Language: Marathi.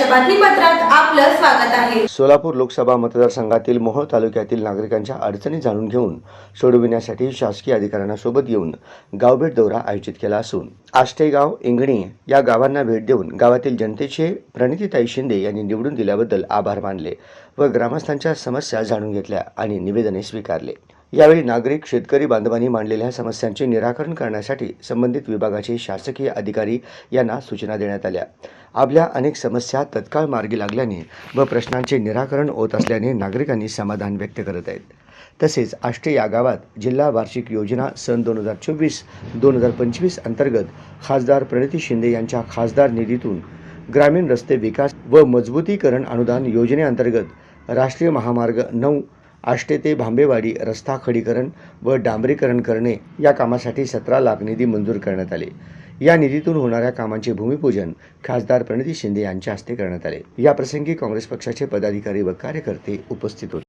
बातमीपत्रात आपलं स्वागत आहे. सोलापूर लोकसभा मतदारसंघातील मोहोळ तालुक्यातील नागरिकांच्या अडचणी जाणून घेऊन सोडविण्यासाठी शासकीय अधिकाऱ्यांना सोबत घेऊन गावभेट दौरा आयोजित केला असून आष्टेगाव इंगणी या गावांना भेट देऊन गावातील जनतेचे प्रणितीताई शिंदे यांनी निवडून दिल्याबद्दल आभार मानले व ग्रामस्थांच्या समस्या जाणून घेतल्या आणि निवेदने स्वीकारले. यावेळी नागरिक शेतकरी बांधवांनी मांडलेल्या समस्यांचे निराकरण करण्यासाठी संबंधित विभागाचे शासकीय अधिकारी यांना सूचना देण्यात आल्या. आपल्या अनेक समस्या तत्काळ मार्गी लागल्याने व प्रश्नांचे निराकरण होत असल्याने नागरिकांनी समाधान व्यक्त करत आहेत. तसेच आष्टे या गावात जिल्हा वार्षिक योजना सन दोन हजार चोवीस दोन हजार पंचवीस अंतर्गत खासदार प्रणिती शिंदे यांच्या खासदार निधीतून ग्रामीण रस्ते विकास व मजबूतीकरण अनुदान योजनेअंतर्गत राष्ट्रीय महामार्ग नऊ आष्टे ते भांबेवाडी रस्ता खडीकरण व डांबरीकरण करणे या कामासाठी सतरा लाख निधी मंजूर करण्यात आले. या निधीतून होणाऱ्या कामांचे भूमिपूजन खासदार प्रणिती शिंदे यांच्या हस्ते करण्यात आले. या प्रसंगी काँग्रेस पक्षाचे पदाधिकारी व कार्यकर्ते उपस्थित होते.